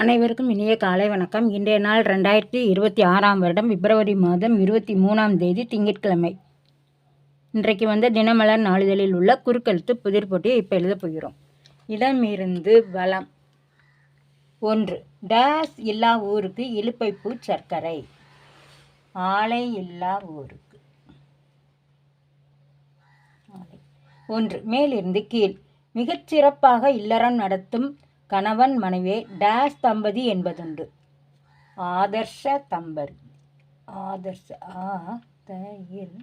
அனைவருக்கும் இனிய காலை வணக்கம். இன்றைய நாள் ரெண்டாயிரத்தி இருபத்தி ஆறாம் வருடம் பிப்ரவரி மாதம் இருபத்தி மூணாம் தேதி திங்கட்கிழமை. இன்றைக்கு வந்த தினமலர் நாளிதழில் உள்ள குறுக்கெழுத்து புதிர் போட்டியை இப்போ எழுதப் போகிறோம். இடமிருந்து வளம் ஒன்று டேஸ் இல்லா ஊருக்கு இலுப்பைப்பூ சர்க்கரை. ஆலை இல்லா ஊருக்கு. ஒன்று மேலிருந்து கீழ். மிகச்சிறப்பாக இல்லறம் நடத்தும் கணவன் மனைவியை டேஸ் தம்பதி என்பதுண்டு. ஆதர்ஷ தம்பதி ஆதர்ஷ ஆ த இல்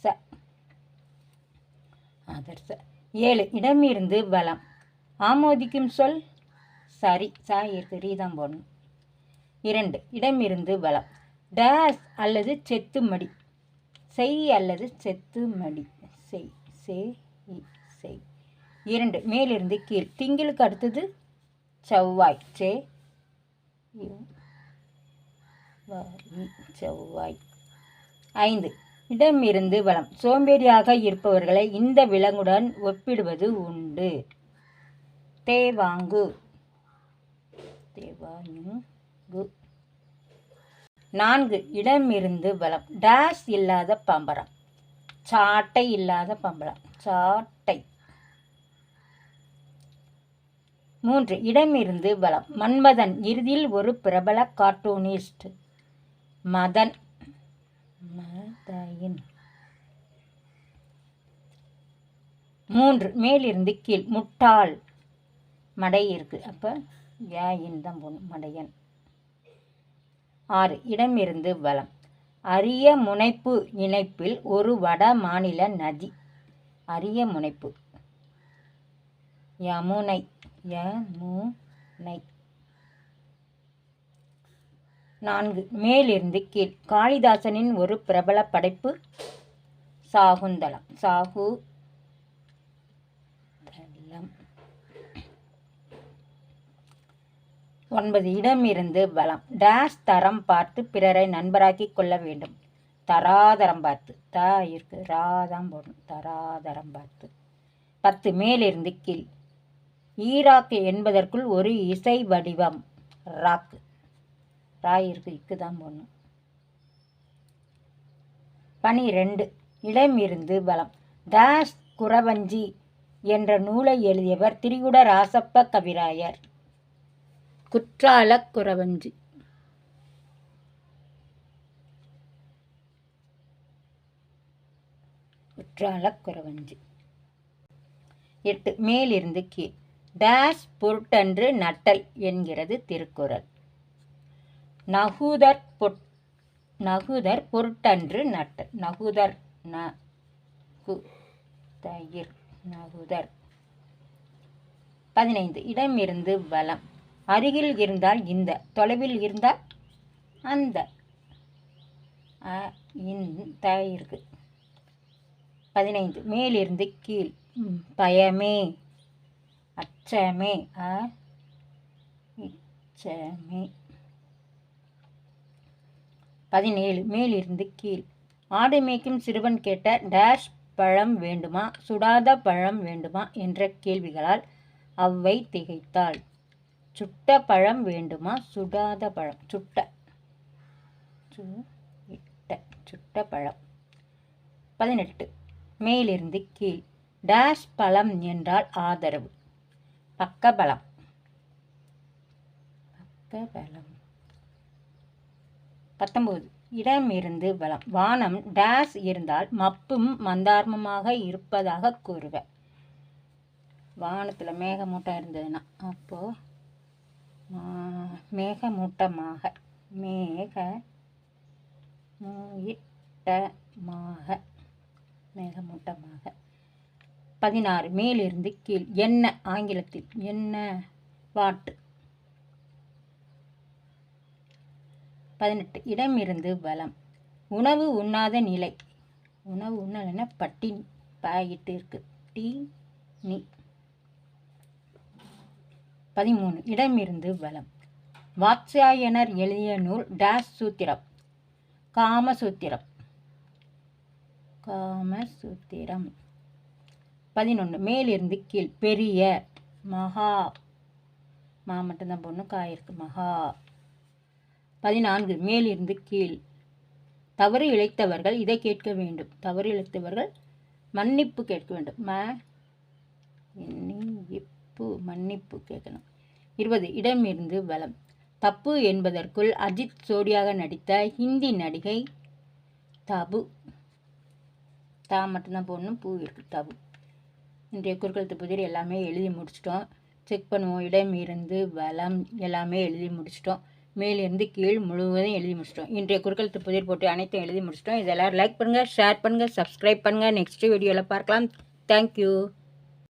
ச. ஆதர்ஷ. ஏழு இடமிருந்து பலம் ஆமோதிக்கும் சொல் சரி சா இருக்கு தான் போடணும். இரண்டு இடமிருந்து பலம் டேஸ் அல்லது செத்து மடி. செய் அல்லது செத்து மடி. செய் செய் செய். இரண்டு மேலிருந்து கீழ். திங்களுக்கு அடுத்தது செவ்வாய். சே செவ்வாய். ஐந்து இடமிருந்து வளம். சோம்பேறியாக இருப்பவர்களை இந்த விலங்குடன் ஒப்பிடுவது உண்டு. தேவாங்கு. தேவாங்கு. நான்கு இடமிருந்து வளம். டேஷ் இல்லாத பம்பரம். சாட்டை இல்லாத பம்பரம். சாட் மூன்று இடமிருந்து வளம் மன்மதன் இறுதியில் ஒரு பிரபல கார்ட்டூனிஸ்ட். மதன். மதயின். மூன்று மேலிருந்து கீழ். முட்டாள். மடை இருக்கு. அப்போ யாயின் தான் போகணும் மடையன். ஆறு இடமிருந்து பலம். அரிய முனைப்பு இணைப்பில் ஒரு வட மாநில நதி. அரிய முனைப்பு. யமுனை. யமுனை நான்கு. மேலிருந்து கீழ். காளிதாசனின் ஒரு பிரபல படைப்பு சாகுந்தலம். சாகு தலம். ஒன்பது. இடமிருந்து பலம் டேஷ் தரம் பார்த்து பிறரை நண்பராக்கி கொள்ள வேண்டும். தராதரம் பார்த்து. த இருக்கு. ராதான் போடணும். தராதரம் பார்த்து. பத்து. மேலிருந்து கீழ். ஈராக்கு என்பதற்குள் ஒரு இசை வடிவம். ராக்கு. ராய் இருக்கு இக்கு தான் போடணும் பனிரெண்டு இடமிருந்து பலம். தாஸ் குறவஞ்சி என்ற நூலை எழுதியவர் திரிகுட ராசப்ப கவிராயர். குற்றால குரவஞ்சி. குற்றால குரவஞ்சி. எட்டு. மேலிருந்து கீழ். டேஷ் பொருட்டன்று நட்டல் என்கிறது திருக்குறள். நகுதர் பொட் நகுதர் பொருட்டன்று நட்டல். நகுதர் ந தயிர் நகுதர் பதினைந்து. இடமிருந்து வலம். அருகில் இருந்தால் இந்த. தொலைவில் இருந்தால் அந்த. அ, இந்த இருக்கு பதினைந்து. மேலிருந்து கீழ். பயமே. அச்சமே அ இச்சமே பதினேழு மேலிருந்து கீழ். ஆடு மேய்க்கும் சிறுவன் கேட்ட டேஷ் பழம் வேண்டுமா? சுடாத பழம் வேண்டுமா? என்ற கேள்விகளால் அவ்வை திகைத்தாள். சுட்ட பழம் வேண்டுமா? சுடாத பழம். சுட்ட. சுட்ட சுட்ட பழம். பதினெட்டு மேலிருந்து கீழ். டேஷ் பழம் என்றால் ஆதரவு. பக்கபலம். பக்கபலம். இடம் இடமிருந்து பலம் வானம் டேஸ் இருந்தால் மப்பும் மந்தார்மமாக இருப்பதாக கூறுவேன் வானத்தில் மேகமூட்டம் இருந்ததுன்னா அப்போது மேகமூட்டமாக மேக மூட்டமாக மேகமூட்டமாக. பதினாறு. மேலிருந்து கீழ். என்ன? ஆங்கிலத்தில். என்ன? வாட்டு. பதினெட்டு. இடமிருந்து வலம். உணவு உண்ணாத நிலை. உணவு உண்ணலைன்னா பட்டினி பாயிட்டு இருக்கு. டீ நீ. பதிமூணு. இடமிருந்து வலம். வாத்சாயனர் எழுதிய நூல் டேஸ் சூத்திரம். காமசூத்திரம். காமசூத்திரம். பதினொன்று மேலிருந்து கீழ். பெரிய. மகா. மா மட்டும்தான் போடணும். காயிருக்கு இருக்கு. மகா. பதினான்கு. மேலிருந்து கீழ். தவறு இழைத்தவர்கள் இதை கேட்க வேண்டும். தவறு இழைத்தவர்கள் மன்னிப்பு கேட்க வேண்டும். ம இப்பு மன்னிப்பு கேட்கணும். இருபது. இடமிருந்து வலம். தப்பு என்பதற்குள் அஜித் ஜோடியாக நடித்த ஹிந்தி நடிகை தபு. தா மட்டும்தான் போடணும். பூ இருக்கு. தபு. இன்றைய குறுக்கெழுத்து புதிர் எல்லாமே எழுதி முடிச்சிட்டோம். செக் பண்ணுவோம். இடம் இருந்து வளம் எல்லாமே எழுதி முடிச்சிட்டோம். மேலிருந்து கீழ் முழுவதும் எழுதி முடிச்சிட்டோம். இன்றைய குறுக்கெழுத்து புதிர் போட்டு அனைத்தும் எழுதி முடிச்சிட்டோம். இதெல்லாம் லைக் பண்ணுங்கள் ஷேர் பண்ணுங்கள் சப்ஸ்கிரைப் பண்ணுங்கள் நெக்ஸ்ட் வீடியோவில் பார்க்கலாம். தேங்க்யூ